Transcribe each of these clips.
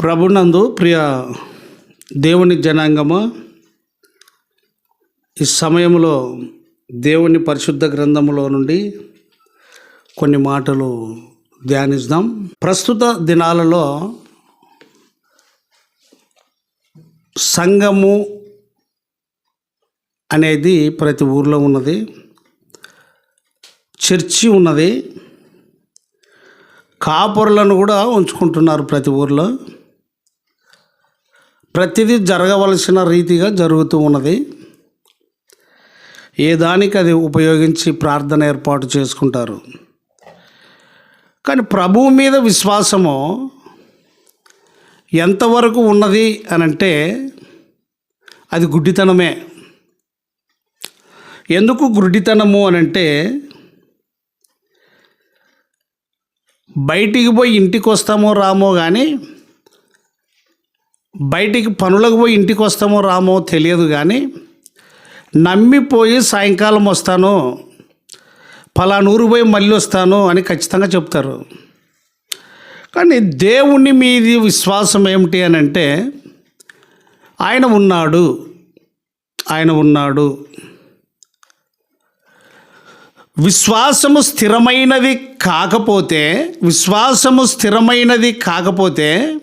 ప్రభునందు ప్రియ దేవుని జనాంగము ఈ సమయంలో దేవుని పరిశుద్ధ గ్రంథములో నుండి కొన్ని మాటలు ధ్యానిద్దాం. ప్రస్తుత దినాలలో సంఘము అనేది ప్రతి ఊర్లో ఉన్నది చర్చి ఉన్నది కాపురులను కూడా ఉంచుకుంటున్నారు ప్రతి ఊర్లో. ప్రతిదీ జరగవలసిన రీతిగా జరుగుతూ ఉన్నది. ఏ దానికి అది ఉపయోగించి ప్రార్థన ఏర్పాటు చేసుకుంటారు. కానీ ప్రభువు మీద విశ్వాసము ఎంతవరకు ఉన్నది అని అంటే అది గుడ్డితనమే. ఎందుకు గుడ్డితనము అని అంటే బయటికి పోయి ఇంటికి వస్తామో రామో కానీ బయటికి పనులకు పోయి ఇంటికి వస్తామో రామో తెలియదు కానీ నమ్మిపోయి సాయంకాలం వస్తాను పలానూరు పోయి మళ్ళీ వస్తాను అని ఖచ్చితంగా చెప్తారు. కానీ దేవుని మీది విశ్వాసం ఏమిటి అని అంటే ఆయన ఉన్నాడు ఆయన ఉన్నాడు. విశ్వాసము స్థిరమైనది కాకపోతే విశ్వాసము స్థిరమైనది కాకపోతే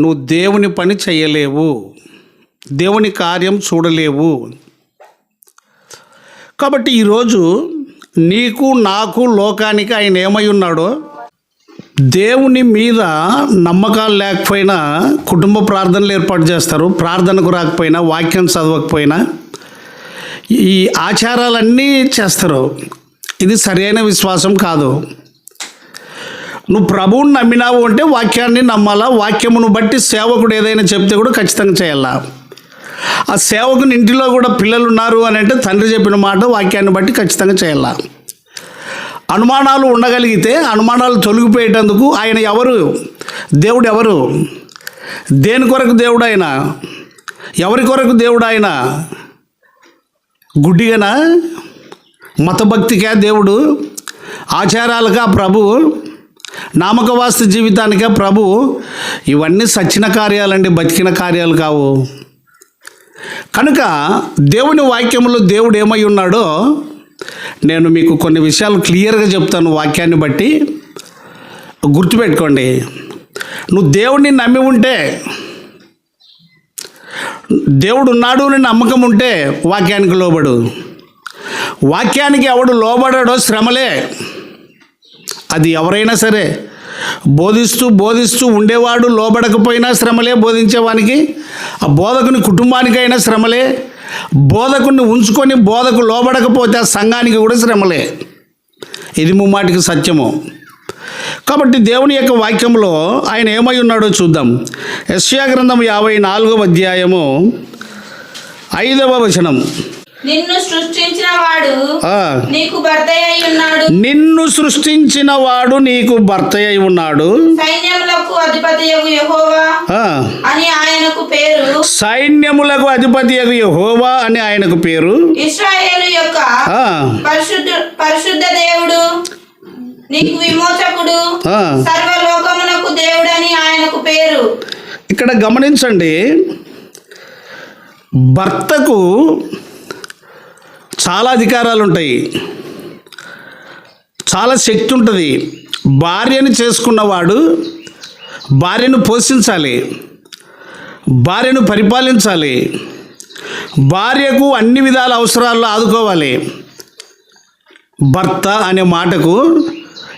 నువ్వు దేవుని పని చేయలేవు. దేవుని కార్యం చూడలేవు. కాబట్టి ఈరోజు నీకు నాకు లోకానికి ఆయన ఏమై ఉన్నాడో దేవుని మీద నమ్మకాలు లేకపోయినా కుటుంబ ప్రార్థనలు ఏర్పాటు చేస్తారు. ప్రార్థనకు రాకపోయినా వాక్యం చదవకపోయినా ఈ ఆచారాలన్నీ చేస్తారు. ఇది సరైన విశ్వాసం కాదు. నువ్వు ప్రభువుని నమ్మినావు అంటే వాక్యాన్ని నమ్మాలా? వాక్యమును బట్టి సేవకుడు ఏదైనా చెప్తే కూడా ఖచ్చితంగా చేయాలా? ఆ సేవకుని ఇంటిలో కూడా పిల్లలు ఉన్నారు అని అంటే తండ్రి చెప్పిన మాట వాక్యాన్ని బట్టి ఖచ్చితంగా చేయాలా? అనుమానాలు ఉండగలిగితే అనుమానాలు తొలగిపోయేటందుకు ఆయన ఎవరు? దేవుడు ఎవరు? దేని కొరకు దేవుడు ఆయన ఎవరి కొరకు దేవుడు ఆయన గుడ్డిగానా మతభక్తికా దేవుడు? ఆచారాలుగా ప్రభు నామకవాస్తు జీవితానికే ప్రభు ఇవన్నీ సచ్చిన కార్యాలండి బతికిన కార్యాలు కావు. కనుక దేవుని వాక్యంలో దేవుడు ఏమై ఉన్నాడో నేను మీకు కొన్ని విషయాలు క్లియర్గా చెప్తాను వాక్యాన్ని బట్టి. గుర్తుపెట్టుకోండి. నువ్వు దేవుడిని నమ్మి ఉంటే దేవుడు ఉన్నాడు అని నమ్మకం ఉంటే వాక్యానికి లోబడు. వాక్యానికి ఎవడు లోబడాడో శ్రమలే. అది ఎవరైనా సరే బోధిస్తూ బోధిస్తూ ఉండేవాడు లోబడకపోయినా శ్రమలే బోధించేవానికి ఆ బోధకుని కుటుంబానికైనా శ్రమలే బోధకుని ఉంచుకొని బోధకు లోబడకపోతే ఆ సంఘానికి కూడా శ్రమలే. ఇది ముమ్మాటికి సత్యము. కాబట్టి దేవుని యొక్క వాక్యంలో ఆయన ఏమై ఉన్నాడో చూద్దాం. యశ్యా గ్రంథం యాభై నాలుగవ అధ్యాయము ఐదవ వచనం. నిన్ను సృష్టించిన వాడు నీకు భర్త అయి ఉన్నాడు. నిన్ను సృష్టించిన వాడు నీకు భర్త అయి ఉన్నాడు. సైన్యములకు అధిపతి యెహోవా అని ఆయనకు పేరు. సైన్యములకు అధిపతి యెహోవా అని ఆయనకు పేరు. ఇస్రాయేలు యొక్క పరిశుద్ధ పరిశుద్ధ దేవుడు నీకు విమోచకుడు. సర్వలోకమునకు దేవుడని ఆయనకు పేరు. ఇక్కడ గమనించండి భర్తకు చాలా అధికారాలు ఉంటాయి చాలా శక్తి ఉంటుంది భార్యను చేసుకున్నవాడు భార్యను పోషించాలి. భార్యను పరిపాలించాలి. భార్యకు అన్ని విధాల అవసరాల్లో ఆదుకోవాలి. భర్త అనే మాటకు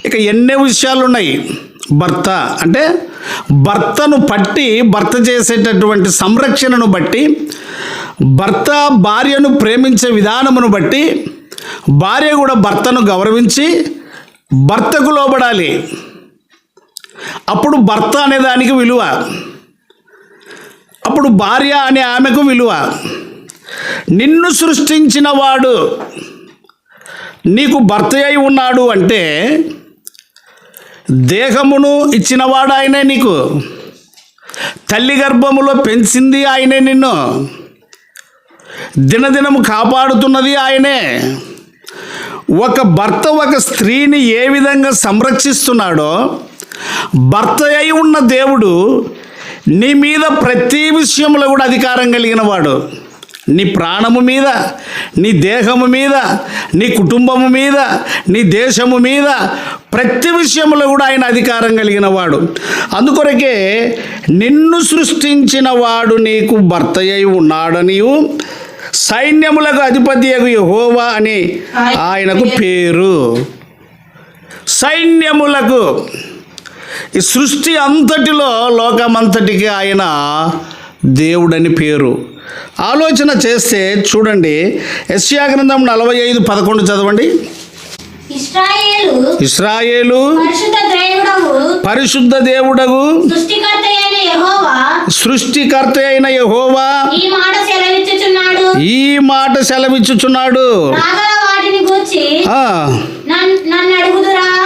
ఇక ఎన్నో విషయాలు ఉన్నాయి భర్త అంటే భర్తను పట్టి భర్త చేసేటటువంటి సంరక్షణను బట్టి భర్త భార్యను ప్రేమించే విధానమును బట్టి భార్య కూడా భర్తను గౌరవించి భర్తకు లోబడాలి. అప్పుడు భర్త అనే దానికి విలువ. అప్పుడు భార్య అనే ఆమెకు విలువ. నిన్ను సృష్టించిన వాడు నీకు భర్త అయి ఉన్నాడు అంటే దేహమును ఇచ్చినవాడు ఆయనే నీకు. తల్లి గర్భములో పెంచింది ఆయనే నిన్ను. దినదినము కాపాడుతున్నది ఆయనే. ఒక భర్త ఒక స్త్రీని ఏ విధంగా సంరక్షిస్తున్నాడో భర్త అయి ఉన్న దేవుడు నీ మీద ప్రతి విషయంలో కూడా అధికారం కలిగిన వాడు. నీ ప్రాణము మీద నీ దేహము మీద నీ కుటుంబము మీద నీ దేశము మీద ప్రతి విషయంలో కూడా ఆయన అధికారం కలిగిన వాడు. అందుకొరకే నిన్ను సృష్టించిన వాడు నీకు భర్త అయి ఉన్నాడనియు సైన్యములకు అధిపతి యహోవా అని ఆయనకు పేరు సైన్యములకు ఈ సృష్టి అంతటిలో లోకమంతటికి ఆయన దేవుడని పేరు. ఆలోచన చేస్తే చూడండి యెషయా గ్రంథం నలభై ఐదు పదకొండు చదవండి. ఇస్రాయేలు పరిశుద్ధ దేవుడగు సృష్టికర్త అయిన యహోవా ఈ మాట సెలవిచ్చుచున్నాడు.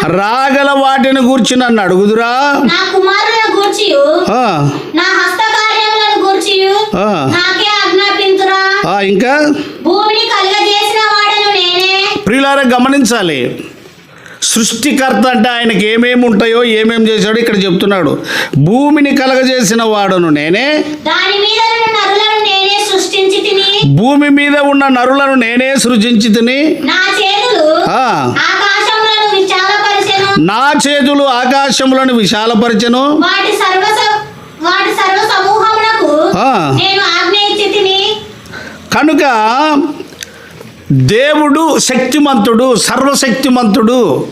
రాగల వాటిని గూర్చి నన్ను అడుగుదురా. ఇంకా? ప్రియులారా గమనించాలి. సృష్టికర్త అంటే ఆయనకి ఏమేమి ఉంటాయో ఏమేమి చేశాడో ఇక్కడ చెప్తున్నాడు. భూమిని కలగజేసిన వాడును నేనే. భూమి మీద ఉన్న నరులను నేనే సృజించి తిని. నా చేతులు ఆకాశములను విశాలపరిచెను. కనుక దేవుడు శక్తిమంతుడు సర్వశక్తిమంతుడు.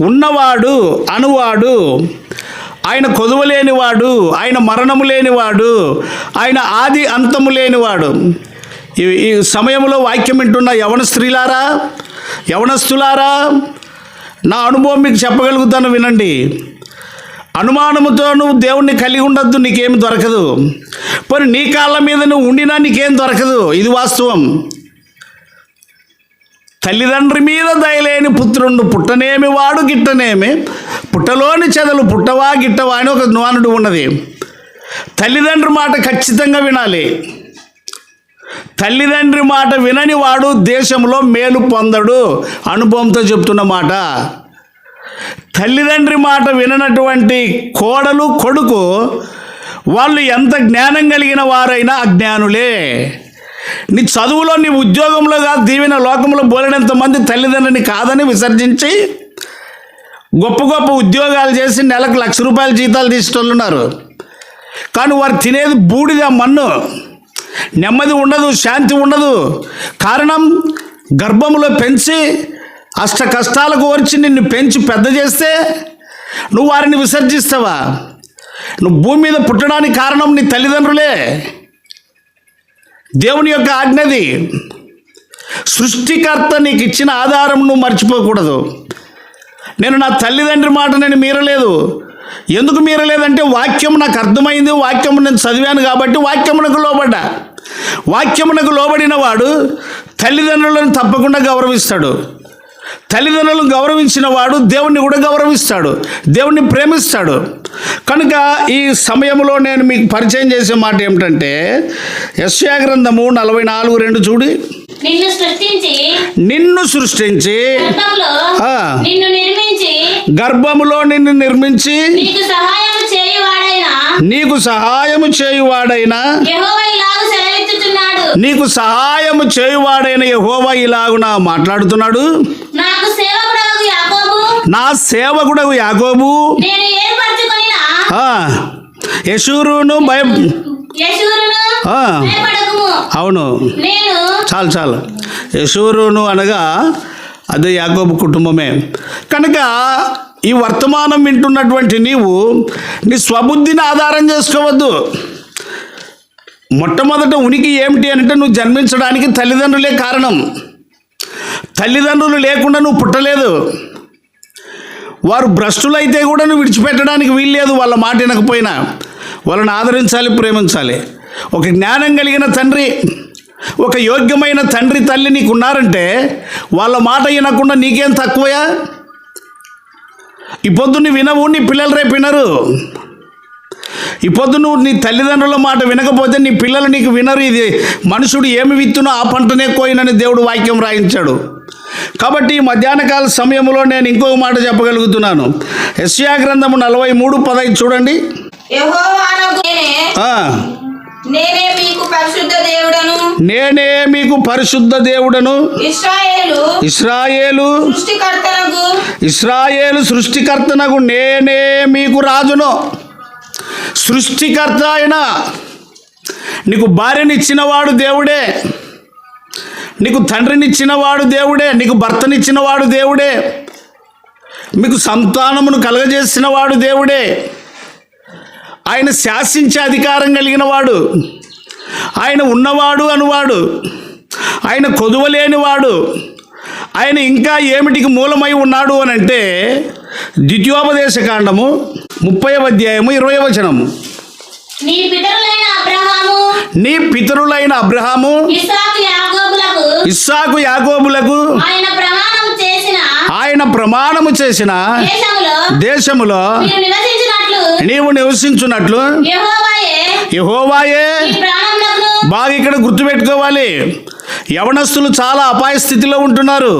ఉన్నవాడు అనువాడు ఆయన కొదువలేనివాడు ఆయన మరణము లేనివాడు ఆయన ఆది అంతము లేనివాడు. ఈ ఈ సమయంలో వాక్యం వింటున్న యవన స్త్రీలారా యవనస్తులారా నా అనుభవం మీకు చెప్పగలుగుతాను వినండి. అనుమానముతో నువ్వు దేవుణ్ణి కలిగి ఉండద్దు నీకేమి దొరకదు. మరి నీ కాళ్ళ మీద నువ్వు ఉండినా నీకేం దొరకదు. ఇది వాస్తవం. తల్లిదండ్రి మీద దయలేని పుత్రుండు పుట్టనేమి వాడు గిట్టనేమి పుట్టలోని చెదలు పుట్టవా గిట్టవా అని ఒక నానుడు ఉన్నది. తల్లిదండ్రి మాట ఖచ్చితంగా వినాలి. తల్లిదండ్రి మాట వినని వాడు దేశంలో మేలు పొందడు. అనుభవంతో చెప్తున్న మాట. తల్లిదండ్రి మాట విననటువంటి కోడలు కొడుకు వాళ్ళు ఎంత జ్ఞానం కలిగిన వారైనా అజ్ఞానులే. నీ చదువులో నీ ఉద్యోగంలో కాదు దీవెన లోకంలో బోలినంత మంది తల్లిదండ్రుని కాదని విసర్జించి గొప్ప గొప్ప ఉద్యోగాలు చేసి నెలకు లక్ష రూపాయల జీతాలు తీసేటోళ్ళున్నారు కానీ వారు తినేది బూడిద మన్ను. నెమ్మది ఉండదు శాంతి ఉండదు. కారణం గర్భంలో పెంచి అష్ట కష్టాలకు ఓర్చి నిన్ను పెంచి పెద్ద చేస్తే నువ్వు వారిని విసర్జిస్తావా? నువ్వు భూమి మీద పుట్టడానికి కారణం నీ తల్లిదండ్రులే. దేవుని యొక్క ఆజ్ఞది సృష్టికర్త నీకు ఇచ్చిన ఆధారం నువ్వు మర్చిపోకూడదు. నేను నా తల్లిదండ్రి మాట నేను మీరలేదు. ఎందుకు మీరలేదంటే వాక్యం నాకు అర్థమైంది వాక్యం నేను చదివాను కాబట్టి వాక్యమునకు లోబడ్డా. వాక్యమునకు లోబడిన వాడు తల్లిదండ్రులను తప్పకుండా గౌరవిస్తాడు. తల్లిదండ్రులను గౌరవించిన వాడు దేవుణ్ణి కూడా గౌరవిస్తాడు దేవుణ్ణి ప్రేమిస్తాడు. కనుక ఈ సమయంలో నేను మీకు పరిచయం చేసే మాట ఏమిటంటే యశ్యా గ్రంథము నలభై నాలుగు రెండు చూడి. నిన్ను సృష్టించి గర్భములో నిన్ను నిర్మించి నీకు సహాయం చేయువాడైన నీకు సహాయము చేయువాడైన నీకు సహాయము చేయువాడైన యెహోవా ఇలాగున మాట్లాడుతున్నాడు. నా సేవకుడకు యాకోబు. నేను ఏర్పరచుకొనిన ఆ, యశూరును భయ అవును. చాలు చాలు. యశూరును అనగా అదే యాకోబు కుటుంబమే. కనుక ఈ వర్తమానం వింటున్నటువంటి నీవు నీ స్వబుద్ధిని ఆధారం చేసుకోవద్దు. మొట్టమొదట ఉనికి ఏమిటి అంటే నువ్వు జన్మించడానికి తల్లిదండ్రులే కారణం. తల్లిదండ్రులు లేకుండా నువ్వు పుట్టలేదు. వారు భ్రష్టులైతే కూడా నువ్వు విడిచిపెట్టడానికి వీల్లేదు వాళ్ళ మాట వినకపోయినా. వాళ్ళని ఆదరించాలి ప్రేమించాలి. ఒక జ్ఞానం కలిగిన తండ్రి ఒక యోగ్యమైన తండ్రి తల్లి నీకు ఉన్నారంటే వాళ్ళ మాట వినకుండా నీకేం తక్కువయా? ఈ పొద్దు నువ్వు వినవు నీ పిల్లలు రేపు వినరు. ఈ పొద్దు నువ్వు నీ తల్లిదండ్రుల మాట వినకపోతే నీ పిల్లలు నీకు వినరు. ఇది మనుషుడు ఏమి విత్తునో ఆ పంటనే కోయినని దేవుడు వాక్యం రాయించాడు. కాబట్టి ఈ మధ్యాహ్న కాల సమయంలో నేను ఇంకొక మాట చెప్పగలుగుతున్నాను. ఎస్యా గ్రంథము నలభై మూడు పదహైదు చూడండి. నేనే మీకు పరిశుద్ధ దేవుడను. నేనే మీకు పరిశుద్ధ దేవుడను. ఇస్రాయేలు ఇస్రాయేలు సృష్టికర్తనకు. ఇస్రాయేలు సృష్టికర్తనకు నేనే మీకు రాజును. సృష్టికర్త ఆయన నీకు భార్యనిచ్చినవాడు దేవుడే. నీకు తండ్రినిచ్చినవాడు దేవుడే. నీకు భర్తనిచ్చినవాడు దేవుడే. మీకు సంతానమును కలగజేసినవాడు దేవుడే. ఆయన శాసించే అధికారం కలిగినవాడు. ఆయన ఉన్నవాడు అనువాడు. ఆయన కొదువలేనివాడు. ఆయన ఇంకా ఏమిటికి మూలమై ఉన్నాడు అని అంటే ద్వితీయోపదేశ కాండము ముప్పై అధ్యాయము ఇరవై వచనము. నీ పితరులైన అబ్రహాము ఇస్సాకు యాకోబులకు ఆయన ప్రమాణము చేసిన దేశములో నీవు నివసించున్నట్లు యెహోవాయే బాగా ఇక్కడ గుర్తుపెట్టుకోవాలి. యవనస్తులు చాలా అపాయ స్థితిలో ఉంటున్నారు.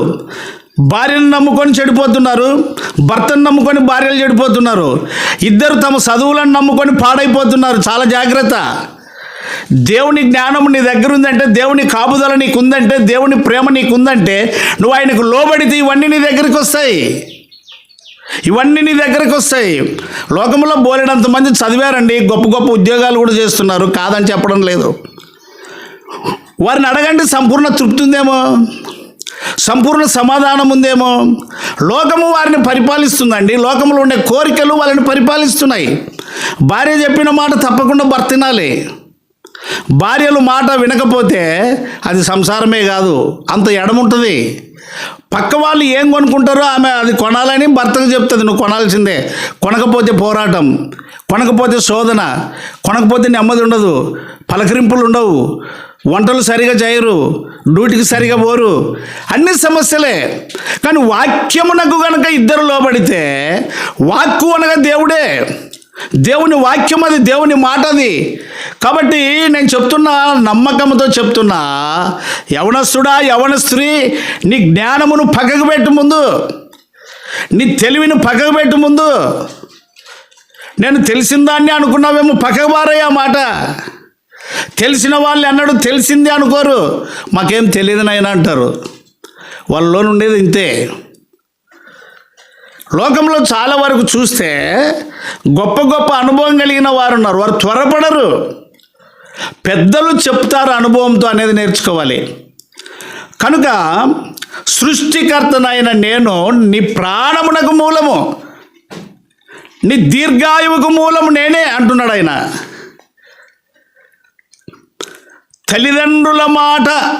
భార్యను నమ్ముకొని చెడిపోతున్నారు భర్తను నమ్ముకొని భార్యలు చెడిపోతున్నారు ఇద్దరు తమ చదువులను నమ్ముకొని పాడైపోతున్నారు. చాలా జాగ్రత్త. దేవుని జ్ఞానం నీ దగ్గర ఉందంటే దేవుని కాపుదల నీకు ఉందంటే దేవుని ప్రేమ నీకు ఉందంటే నువ్వు ఆయనకు లోబడితే ఇవన్నీ నీ దగ్గరికి వస్తాయి ఇవన్నీ నీ దగ్గరికి వస్తాయి లోకంలో బోలెడంత మంది చదివారండి గొప్ప గొప్ప ఉద్యోగాలు కూడా చేస్తున్నారు కాదని చెప్పడం లేదు. వారిని అడగండి సంపూర్ణ తృప్తి ఉందేమో? సంపూర్ణ సమాధానం ఉందేమో? లోకము వారిని పరిపాలిస్తుందండి. లోకంలో ఉండే కోరికలు వాళ్ళని పరిపాలిస్తున్నాయి. భార్య చెప్పిన మాట తప్పకుండా భర్త తినాలి. భార్యలు మాట వినకపోతే అది సంసారమే కాదు. అంత ఎడముంటుంది. పక్క వాళ్ళు ఏం కొనుక్కుంటారో ఆమె అది కొనాలని భర్తకు చెప్తుంది. నువ్వు కొనాల్సిందే. కొనకపోతే పోరాటం. కొనకపోతే శోధన. కొనకపోతే నెమ్మది ఉండదు. పలకరింపులు ఉండవు. వంటలు సరిగా చేయరు డ్యూటీకి సరిగా పోరు. అన్ని సమస్యలే. కానీ వాక్యమునకు గనక ఇద్దరు లోబడితే వాక్కు అనగా దేవుడే. దేవుని వాక్యం అది దేవుని మాట అది. కాబట్టి నేను చెప్తున్నా నమ్మకంతో చెప్తున్నా యవనస్తుడా యవన స్త్రీ నీ జ్ఞానమును పక్కకు పెట్టు ముందు. నీ తెలివిని పక్కకు పెట్టు ముందు. నేను తెలిసిందాన్ని అనుకున్నావేమో పక్కకు బారయ్యా మాట. తెలిసిన వాళ్ళు అన్నాడు తెలిసిందే అనుకోరు. మాకేం తెలియదు నాయన అంటారు. వాళ్ళలో ఉండేది ఇంతే. లోకంలో చాలా వరకు చూస్తే గొప్ప గొప్ప అనుభవం కలిగిన వారు ఉన్నారు. వారు త్వరపడరు. పెద్దలు చెప్తారు అనుభవంతో అనేది నేర్చుకోవాలి. కనుక సృష్టికర్తనైన నేను నీ ప్రాణమునకు మూలము. నీ దీర్ఘాయువుకు మూలము నేనే అంటున్నాడు ఆయన. తల్లిదండ్రుల మాట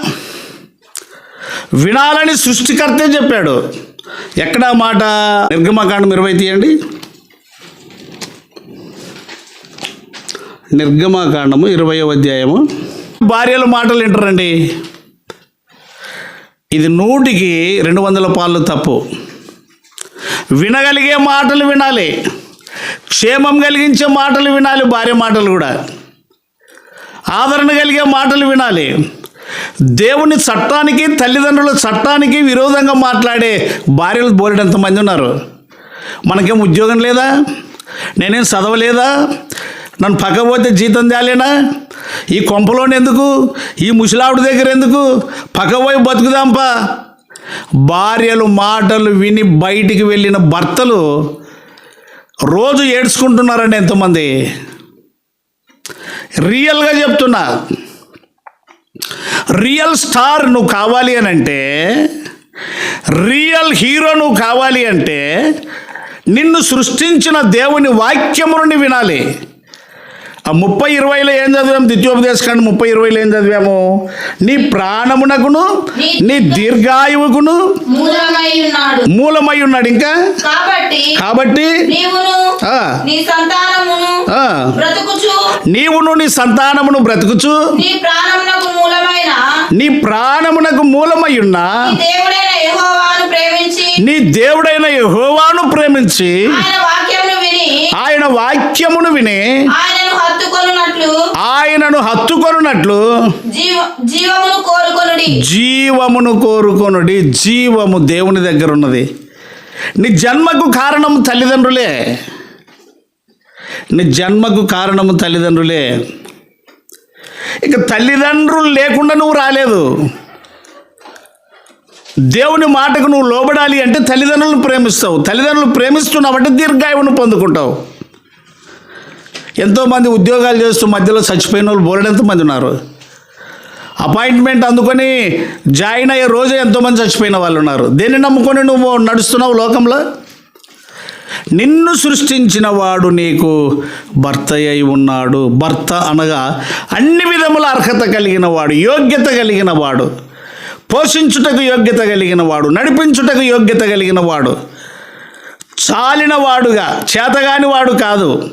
వినాలని సృష్టికర్తే చెప్పాడు. ఎక్కడ మాట? నిర్గమకాండం ఇరవై తీయండి. నిర్గమకాండము ఇరవై అధ్యాయము. భార్యల మాటలు వింటారండి. ఇది నూటికి రెండు వందల పాళ్ళు తప్పు. వినగలిగే మాటలు వినాలి. క్షేమం కలిగించే మాటలు వినాలి భార్య మాటలు కూడా. ఆదరణ కలిగే మాటలు వినాలి. దేవుని చట్టానికి తల్లిదండ్రుల చట్టానికి విరోధంగా మాట్లాడే భార్యలు బోలెడంతమంది ఉన్నారు? మనకేం ఉద్యోగం లేదా? నేనేం చదవలేదా? నన్ను పక్కపోతే జీతం తేలేనా? ఈ కొంపలోని ఎందుకు? ఈ ముసలావిడ దగ్గర ఎందుకు? పక్కపోయి బతుకుదాంపా. భార్యలు మాటలు విని బయటికి వెళ్ళిన భర్తలు రోజు ఏడ్చుకుంటున్నారండి ఎంతమంది? రియల్గా చెప్తున్నా. రియల్ స్టార్ నువ్వు కావాలి అని అంటే రియల్ హీరో నువ్వు కావాలి అంటే నిన్ను సృష్టించిన దేవుని వాక్యమును వినాలి. ముప్పై ఇరవైలో ఏం చదివాము ద్వితీయోపదేశకాండ ముప్పై ఇరవైలో ఏం చదివాము? నీ ప్రాణమునకును నీ దీర్ఘాయువుకును మూలమై ఉన్నాడు. ఇంకా? కాబట్టి నీవును ఆ, నీ సంతానమును ఆ, బ్రతుకుచు. నీ ప్రాణమునకు మూలమై ఉన్న నీ దేవుడైన యెహోవాను ప్రేమించి ఆయన వాక్యమును విని ఆయనను హత్తుకొనున్నట్లు కోరుకొనుడి. జీవమును కోరుకొనుడి. జీవము దేవుని దగ్గర ఉన్నది. నీ జన్మకు కారణం తల్లిదండ్రులే. నీ జన్మకు కారణము తల్లిదండ్రులే. ఇక తల్లిదండ్రులు లేకుండా నువ్వు రాలేదు. దేవుని మాటకు నువ్వు లోబడాలి అంటే తల్లిదండ్రులను ప్రేమిస్తావు. తల్లిదండ్రులు ప్రేమిస్తున్నావంటే దీర్ఘాయువును పొందుకుంటావు. ఎంతోమంది ఉద్యోగాలు చేస్తూ మధ్యలో చచ్చిపోయిన వాళ్ళు బోలెడంత మంది ఉన్నారు. అపాయింట్మెంట్ అందుకొని జాయిన్ అయ్యే రోజే ఎంతోమంది చచ్చిపోయిన వాళ్ళు ఉన్నారు. దేన్ని నమ్ముకొని నువ్వు నడుస్తున్నావు లోకంలో? నిన్ను సృష్టించిన వాడు నీకు భర్త అయి ఉన్నాడు. భర్త అనగా అన్ని విధముల అర్హత కలిగిన వాడు యోగ్యత కలిగిన వాడు. పోషించుటకు యోగ్యత కలిగిన వాడు నడిపించుటకు యోగ్యత కలిగిన వాడు చాలిన వాడుగా చేతగాని వాడు కాదు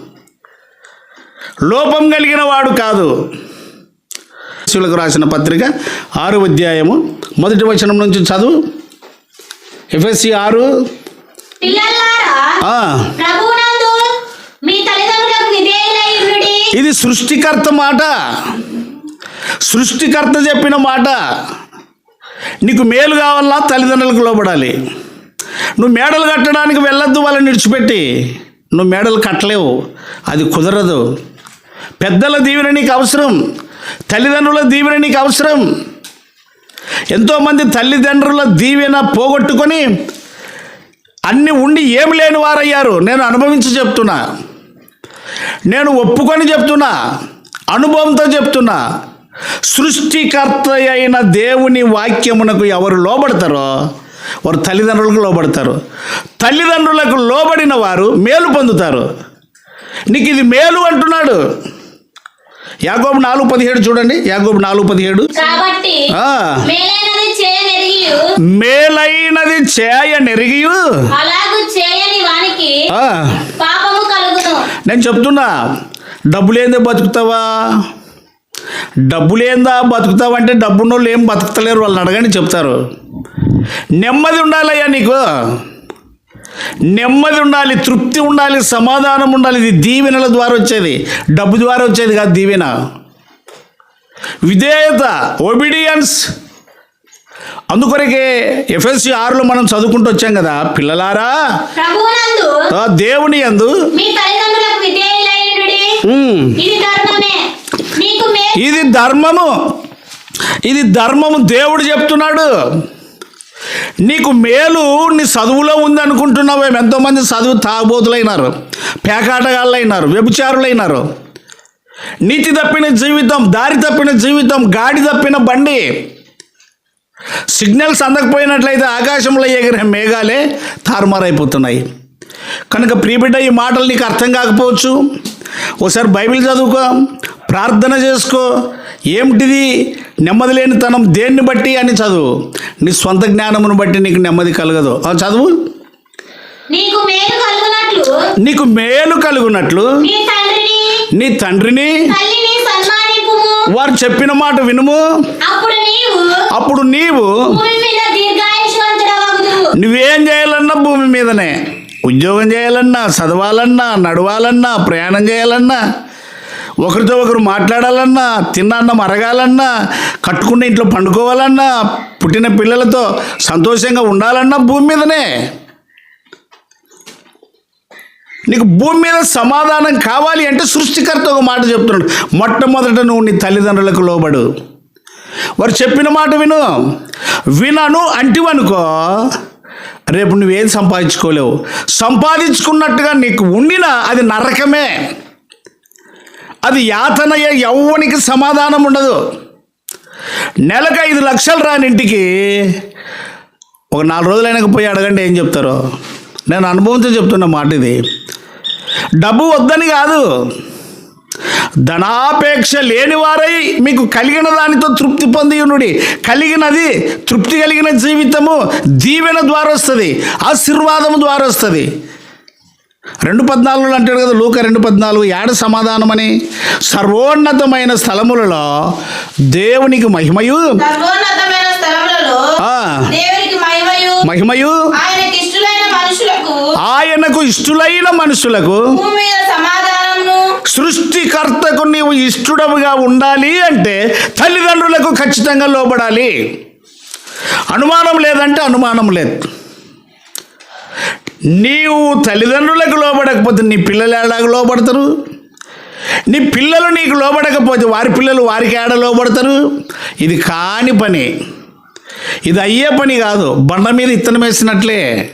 లోపం కలిగిన వాడు కాదు. శివులకు రాసిన పత్రిక ఆరు అధ్యాయము మొదటి వచనం నుంచి చదువు. ఎఫ్ఎస్సి ఆరు. ఇది సృష్టికర్త మాట. సృష్టికర్త చెప్పిన మాట. నీకు మేలు కావాలా? తల్లిదండ్రులకు లోబడాలి. నువ్వు మేడలు కట్టడానికి వెళ్ళొద్దు వాళ్ళని విడిచిపెట్టి. నువ్వు మేడలు కట్టలేవు అది కుదరదు. పెద్దల దీవెన నీకు అవసరం తల్లిదండ్రుల దీవెన నీకు అవసరం. ఎంతోమంది తల్లిదండ్రుల దీవెన పోగొట్టుకొని అన్ని ఉండి ఏం లేని వారయ్యారు. నేను అనుభవించి చెప్తున్నా. నేను ఒప్పుకొని చెప్తున్నా. అనుభవంతో చెప్తున్నా. సృష్టికర్త అయిన దేవుని వాక్యమునకు ఎవరు లోబడతారో? వారు తల్లిదండ్రులకు లోబడతారు. తల్లిదండ్రులకు లోబడిన వారు మేలు పొందుతారు. నీకు ఇది మేలు అంటున్నాడు. యాగోబు నాలుగు పదిహేడు చూడండి. యాగోబు నాలుగు పదిహేడు. మేలైనది చేయనెరిగి నేను చెప్తున్నా డబ్బులేందే బతుకుతావా? డబ్బులేందా బతుకుతావా అంటే డబ్బున్నోళ్ళు ఏం బతుకుతలేరు వాళ్ళని అడగని చెప్తారు. నెమ్మది ఉండాలయ్యా నీకు. నెమ్మది ఉండాలి తృప్తి ఉండాలి సమాధానం ఉండాలి. ఇది దీవెనల ద్వారా వచ్చేది. డబ్బు ద్వారా వచ్చేది కాదు దీవెన. విధేయత ఒబీడియన్స్ అందుకొరకే ఎఫ్ఎస్సి ఆరులో మనం చదువుకుంటూ వచ్చాం కదా పిల్లలారా. దేవుని యందు. ఇది ఇది ధర్మము. ఇది ధర్మము దేవుడు చెప్తున్నాడు. నీకు మేలు నీ చదువులో ఉంది అనుకుంటున్నావేమో ఎంతోమంది చదువు తాగుబోతులైనారు పేకాటగాళ్ళైనారు వ్యభిచారులైనారు. నీతి తప్పిన జీవితం దారి తప్పిన జీవితం గాడి తప్పిన బండి. సిగ్నల్స్ అందకపోయినట్లయితే ఆకాశంలో ఎగిరే మేఘాలే తారుమారైపోతున్నాయి. కనుక ప్రియబిడ్డ ఈ మాటలు నీకు అర్థం కాకపోవచ్చు. ఒకసారి బైబిల్ చదువుకో. ప్రార్థన చేసుకో. ఏమిటిది? నెమ్మది లేనితనం దేన్ని బట్టి అని చదువు. నీ సొంత జ్ఞానమును బట్టి నీకు నెమ్మది కలగదు. చదువు? నీకు మేలు కలుగునట్లు. నీ తండ్రిని. వారు చెప్పిన మాట వినుము. అప్పుడు నీవు. నువ్వేం చేయాలన్నా భూమి మీదనే. ఉద్యోగం చేయాలన్నా చదవాలన్నా నడవాలన్నా ప్రయాణం చేయాలన్నా ఒకరితో ఒకరు మాట్లాడాలన్నా తిన్నాన్నం అరగాలన్నా కట్టుకున్న ఇంట్లో పండుకోవాలన్నా పుట్టిన పిల్లలతో సంతోషంగా ఉండాలన్నా భూమి మీదనే. నీకు భూమి మీద సమాధానం కావాలి అంటే సృష్టికర్త ఒక మాట చెప్తున్నాడు. మొట్టమొదట నువ్వు నీ తల్లిదండ్రులకు లోబడు. వారు చెప్పిన మాట విను. వినను అంటివనుకో రేపు నువ్వేం సంపాదించుకోలేవు. సంపాదించుకున్నట్టుగా నీకు ఉండినా అది నరకమే. అది యాతనయ్య ఎవ్వనికి సమాధానం ఉండదు. నెలకు ఐదు లక్షలు రాని ఇంటికి ఒక నాలుగు రోజులైనాక పోయి అడగండి ఏం చెప్తారో. నేను అనుభవంతో చెప్తున్న మాట ఇది. డబ్బు వద్దని కాదు. ధనాపేక్ష లేని వారై మీకు కలిగిన దానితో తృప్తి పొంది ఉండి కలిగినది తృప్తి కలిగిన జీవితము దీవెన ద్వారా వస్తుంది ఆశీర్వాదము ద్వారా వస్తుంది రెండు పద్నాలుగులో అంటాడు కదా లూక రెండు పద్నాలుగు ఏడ సమాధానమని? సర్వోన్నతమైన స్థలములలో దేవునికి మహిమయు. సర్వోన్నతమైన స్థలములలో ఆ, దేవునికి మహిమయు. మహిమయు. ఆయనకి ఇష్టలైన మనుషులు మనుషులకు. సృష్టికర్తకు నీవు ఇష్టడవుగా ఉండాలి అంటే తల్లిదండ్రులకు ఖచ్చితంగా లోబడాలి. అనుమానం లేదంటే అనుమానం లేదు. నీవు తల్లిదండ్రులకు లోబడకపోతే నీ పిల్లలు ఎలాగ లోబడతారు? నీ పిల్లలు నీకు లోబడకపోతే వారి పిల్లలు వారికి ఏడ లోబడతారు? ఇది కాని పని. ఇది అయ్యే పని కాదు. బండ మీద ఇత్తనం వేసినట్లే.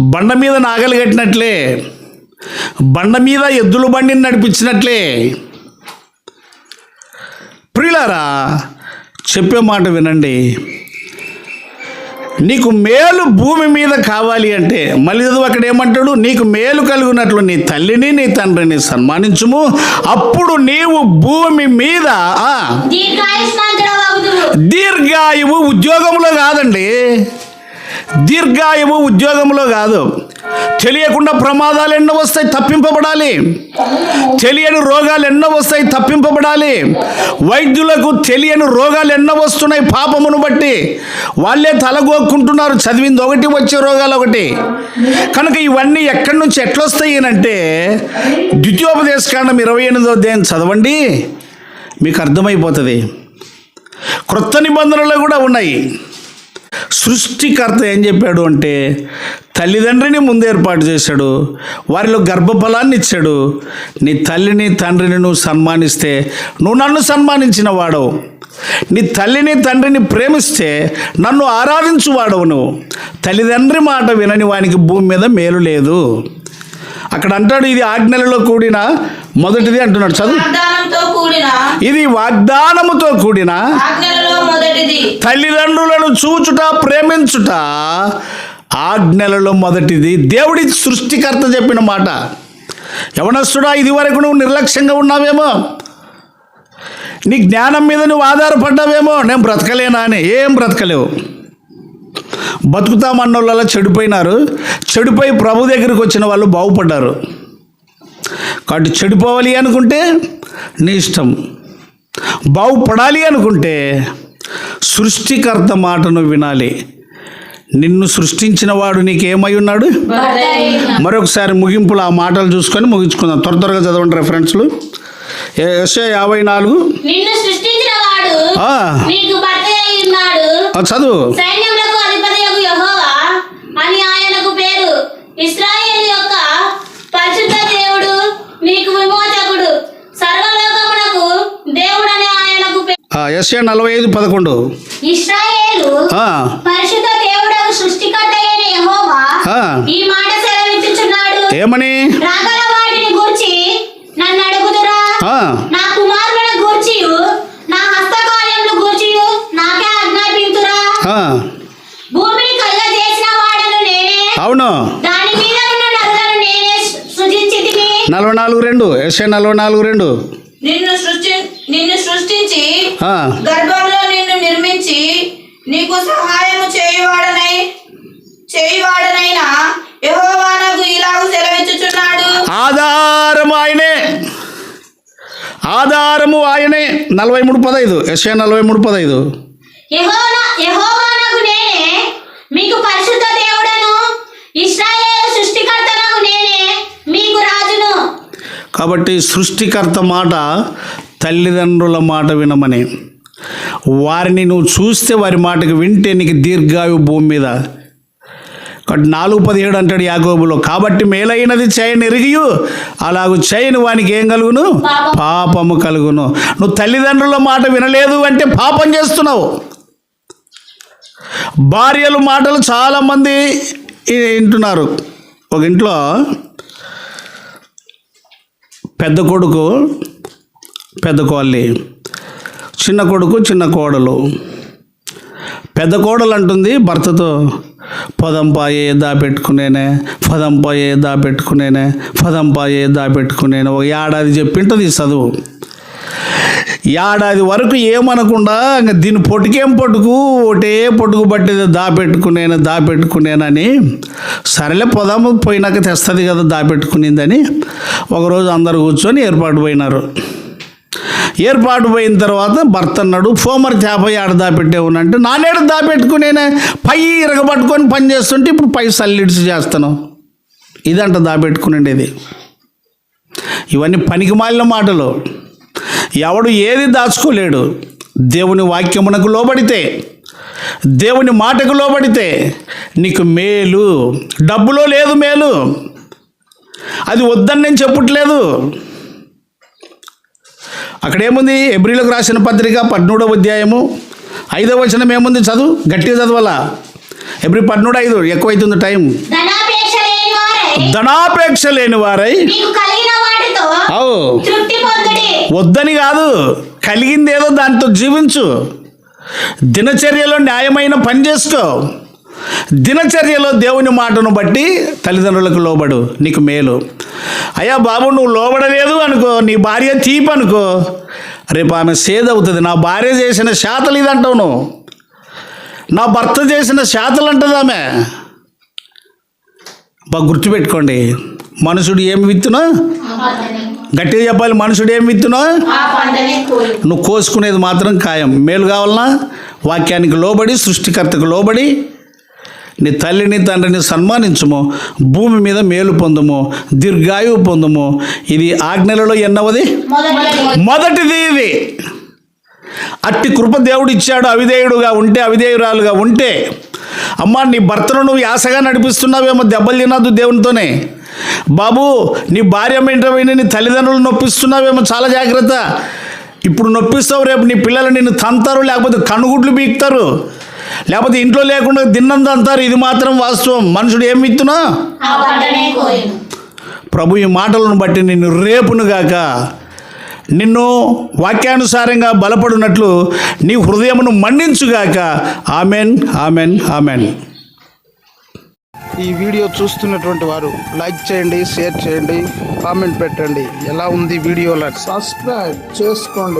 బండ మీద నాగలి కట్టినట్లే. బండ మీద ఎద్దుల బండిని నడిపించినట్లే. ప్రియులారా చెప్పే మాట వినండి. నీకు మేలు భూమి మీద కావాలి అంటే మళ్ళీ చదువు అక్కడ ఏమంటాడు? నీకు మేలు కలుగునట్లు నీ తల్లిని నీ తండ్రిని సన్మానించుము. అప్పుడు నీవు భూమి మీద దీర్ఘాయువు ఉద్యోగంలో కాదండి. దీర్ఘాయువు ఉద్యోగంలో కాదు. తెలియకుండా ప్రమాదాలు ఎన్నో వస్తాయి తప్పింపబడాలి. తెలియని రోగాలు ఎన్నో వస్తాయి తప్పింపబడాలి. వైద్యులకు తెలియని రోగాలు ఎన్నో వస్తున్నాయి పాపమును బట్టి. వాళ్ళే తలగోక్కుంటున్నారు చదివింది ఒకటి వచ్చే రోగాలు ఒకటి. కనుక ఇవన్నీ ఎక్కడి నుంచి ఎట్లొస్తాయి అంటే ద్వితీయోపదేశకాండం ఇరవై ఎనిమిదో దేని చదవండి. మీకు అర్థమైపోతుంది. క్రొత్త నిబంధనలు కూడా ఉన్నాయి. సృష్టికర్త ఏం చెప్పాడు అంటే తల్లిదండ్రిని ముందు ఏర్పాటు చేశాడు వారిలో గర్భఫలాన్ని ఇచ్చాడు. నీ తల్లిని తండ్రిని నువ్వు సన్మానిస్తే నువ్వు నన్ను సన్మానించిన వాడవు. నీ తల్లిని తండ్రిని ప్రేమిస్తే నన్ను ఆరాధించు వాడవు నువ్వు. తల్లిదండ్రి మాట వినని వానికి భూమి మీద మేలు లేదు. అక్కడ అంటాడు ఇది ఆజ్ఞలలో కూడిన మొదటిది అంటున్నాడు. చదువు. ఇది వాగ్దానముతో కూడిన తల్లిదండ్రులను చూచుట ప్రేమించుట ఆజ్ఞలలో మొదటిది. దేవుడి సృష్టికర్త చెప్పిన మాట. యవనస్తుడా ఇది వరకు నువ్వు నిర్లక్ష్యంగా ఉన్నావేమో? నీ జ్ఞానం మీద నువ్వు ఆధారపడ్డావేమో? నేను బ్రతకలేనా అని. ఏం బ్రతకలేవు. బతుకుతామన్న వాళ్ళ చెడిపోయినారు. చెడిపోయి ప్రభు దగ్గరికి వచ్చిన వాళ్ళు బాగుపడ్డారు. కాబట్టి చెడిపోవాలి అనుకుంటే నీ ఇష్టం. బాగుపడాలి అనుకుంటే సృష్టికర్త మాటను వినాలి. నిన్ను సృష్టించిన వాడు నీకేమై ఉన్నాడు? మరొకసారి ముగింపులో ఆ మాటలు చూసుకొని ముగించుకుందాం. త్వర త్వరగా చదవండి రెఫరెన్స్లు ఎస్ఏ యాభై నాలుగు. చదువు. అని ఆయనకు పేరు. ఇస్రాయేల్ యొక్క పరిశుద్ధ భూమిని కలుగ చేసిన వాడను నేనే. అవును. నలభై నాలుగు రెండు. ఎస్ఏ నలభై నాలుగు రెండు. గర్భంలో నిన్ను నిర్మించి నీకు సహాయము చేయువాడనై చేయువాడనైనా యెహోవానకు ఇలాగు సెలవిచ్చుచున్నాడు. ఆధారము ఆయనే. ఆధారము ఆయనే. నలభై మూడు పదైదు. ఎస్ఏ నలభై మూడు పదైదు. మీకు పరిశుద్ధ దేవుడను. ఇశ్రాయేలు సృష్టికర్తనకు నేనే. మీకు రాజును. కాబట్టి సృష్టికర్త మాట తల్లిదండ్రుల మాట వినమని వారిని నువ్వు చూస్తే వారి మాటకు వింటే నీకు దీర్ఘాయు భూమి మీద. కాబట్టి నాలుగు పదిహేడు అంటాడు యాగోబులో కాబట్టి మేలైనది చేయని ఎరిగియు అలాగూ చేయని వానికి ఏం కలుగును? పాపం. పాపము కలుగును. నువ్వు తల్లిదండ్రుల మాట వినలేదు అంటే పాపం చేస్తున్నావు. భార్యలు మాటలు చాలామంది వింటున్నారు. ఒక ఇంట్లో పెద్ద కొడుకు పెద్ద కోళ్ళి చిన్న కొడుకు చిన్న కోడలు. పెద్ద కోడలు అంటుంది భర్తతో పదంపాయే దాపెట్టుకునేనే పదంపాయే దాపెట్టుకునేనే పదంపాయే దాపెట్టుకునేనే ఒక ఏడాది చెప్పింటుంది చదువు. ఏడాది వరకు ఏమనకుండా ఇంకా దీని పొట్టుకేం పొట్టుకు ఒకటే పొట్టుకు పట్టేది దాపెట్టుకునేను దాపెట్టుకునేనని సరేలే పొదాము పోయినాక తెస్తుంది కదా దాపెట్టుకునిందని. ఒకరోజు అందరు కూర్చొని ఏర్పాటు పోయినారు. ఏర్పాటు పోయిన తర్వాత భర్త అన్నాడు ఫోమర్ చేప ఆడ దాపెట్టేవునంటే నానేడు దాపెట్టుకునేనే పై ఇరగబట్టుకొని పని చేస్తుంటే ఇప్పుడు పై సల్లిడ్స్ చేస్తాను ఇదంట దాపెట్టుకునేది ఇవన్నీ పనికి మాలిన మాటలు. ఎవడు ఏది దాచుకోలేడు. దేవుని వాక్యమునకు లోబడితే దేవుని మాటకు లోబడితే నీకు మేలు. డబ్బులో లేదు మేలు. అది వద్దని నేను చెప్పట్లేదు. అక్కడ ఏముంది ఎబ్రిలకు రాసిన పత్రిక పద్మూడవ అధ్యాయము ఐదవ వచనం ఏముంది చదువు? గట్టిగా చదవాలా? ఎబ్రి పద్మూడు ఐదు ఎక్కువైతుంది టైం. ధనాపేక్ష లేని వారై. అవు. వద్దని కాదు కలిగింది ఏదో దాంతో జీవించు. దినచర్యలో న్యాయమైన పని చేసుకో. దినచర్యలో దేవుని మాటను బట్టి తల్లిదండ్రులకు లోబడు నీకు మేలు. అయ్యా బాబు నువ్వు లోబడలేదు అనుకో నీ భార్య తీపి అనుకో. రేపు ఆమె సేదవుతుంది. నా భార్య చేసిన శాతలు ఇదంటావు నువ్వు. నా భర్త చేసిన శాతలు అంటది ఆమె. బాగా గుర్తుపెట్టుకోండి. మనుషుడు ఏమి విత్తునో? గట్టిగా చెప్పాలి మనుషుడు ఏమి విత్తునో? నువ్వు కోసుకునేది మాత్రం ఖాయం. మేలు కావాలన్నా వాక్యానికి లోబడి సృష్టికర్తకు లోబడి నీ తల్లిని తండ్రిని సన్మానించుము భూమి మీద మేలు పొందుము దీర్ఘాయువు పొందుము. ఇది ఆజ్ఞలలో ఎన్నవది? మొదటి మొదటిది ఇది. అట్టి కృప దేవుడు ఇచ్చాడు అవిధేయుడుగా ఉంటే అవిధేయురాలుగా ఉంటే. అమ్మా నీ భర్తను నువ్వు యాసగా నడిపిస్తున్నావేమో దెబ్బలు తినద్దు దేవునితోనే. బాబు నీ భార్య వెంటనే నీ తల్లిదండ్రులు నొప్పిస్తున్నావేమో చాలా జాగ్రత్త. ఇప్పుడు నొప్పిస్తావు రేపు నీ పిల్లలు నిన్ను తంతారు లేకపోతే కనుగుడ్లు బీక్తారు. లేకపోతే ఇంట్లో లేకుండా దిన్నంత అంటారు ఇది మాత్రం వాస్తవం. మనుషుడు ఏం విత్తునా? ఆ పంటనే కోయను. ప్రభు ఈ మాటలను బట్టి నిన్ను రేపునుగాక నిన్ను వాక్యానుసారంగా బలపడినట్లు నీ హృదయమును మండించుగాక ఆమెన్ ఆమెన్ ఆమెన్. ఈ వీడియో చూస్తున్నటువంటి వారు లైక్ చేయండి షేర్ చేయండి కామెంట్ పెట్టండి. ఎలా ఉంది వీడియోలో సబ్స్క్రైబ్ చేసుకోండి.